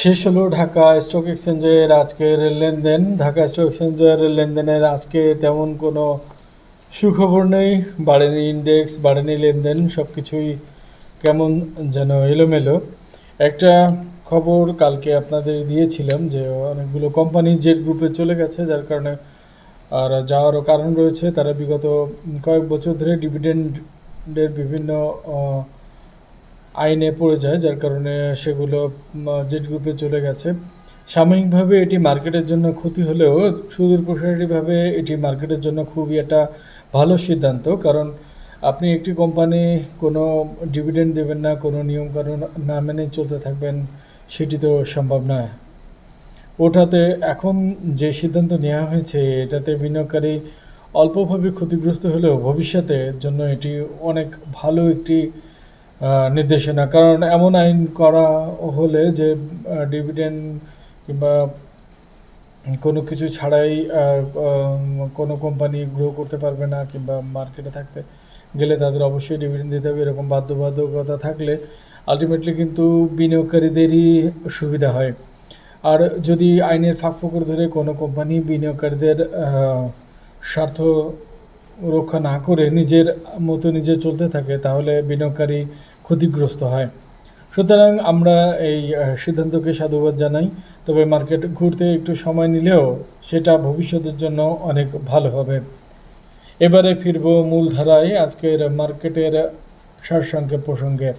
শেষ হলো ঢাকা স্টক এক্সচেঞ্জের আজকের লেনদেন। ঢাকা স্টক এক্সচেঞ্জের লেনদেনের আজকে তেমন কোনো সুখবর নেই। বাড়েনি ইন্ডেক্স বাড়েনি লেনদেন সব কিছুই কেমন যেন এলোমেলো। একটা খবর কালকে আপনাদের দিয়েছিলাম যে অনেকগুলো কোম্পানি জেড গ্রুপে চলে গেছে, যার কারণে আর যাওয়ারও কারণ রয়েছে। তারা বিগত কয়েক বছর ধরে ডিভিডেন্ডের বিভিন্ন আইনে পড়ে যায়, যার কারণে সেগুলো জেড গ্রুপে চলে গেছে। সাময়িকভাবে এটি মার্কেটের জন্য ক্ষতি হলেও সুদূর প্রসারীভাবে এটি মার্কেটের জন্য খুবই একটা ভালো সিদ্ধান্ত। কারণ আপনি একটি কোম্পানি, কোনো ডিভিডেন্ড দেবেন না, কোনো নিয়মকানুন না মেনে চলতে থাকবেন, সেটি তো সম্ভব নয়। ওটাতে এখন যে সিদ্ধান্ত নেওয়া হয়েছে, এটাতে বিনিয়োগকারী অল্পভাবে ক্ষতিগ্রস্ত হলেও ভবিষ্যতের জন্য এটি অনেক ভালো একটি নির্দেশনা। কারণ এমন আইন করা হলে যে ডিভিডেন্ড কিংবা কোনো কিছু ছাড়াই কোনো কোম্পানি গ্রো করতে পারবে না কিংবা মার্কেটে থাকতে গেলে তাদের অবশ্যই ডিভিডেন্ড দিতে হবে। এরকম বাধ্যবাধকতা থাকলে আলটিমেটলি কিন্তু বিনিয়োগকারীদেরই সুবিধা হয়। আর যদি আইনের ফাঁক ফোকর ধরে কোনো কোম্পানি বিনিয়োগকারীদের স্বার্থ রক্ষা না করে নিজের মতো নিজে চলতে থাকে, তাহলে বিনিয়োগকারী ক্ষতিগ্রস্ত হয়। সুতরাং আমরা এই সিদ্ধান্তকে সাধুবাদ জানাই। তবে মার্কেট ঘুরতে একটু সময় নিলেও সেটা ভবিষ্যতের জন্য অনেক ভালো হবে। এবারে ফিরব মূলধারায় আজকের মার্কেটের সারসংক্ষেপ প্রসঙ্গে।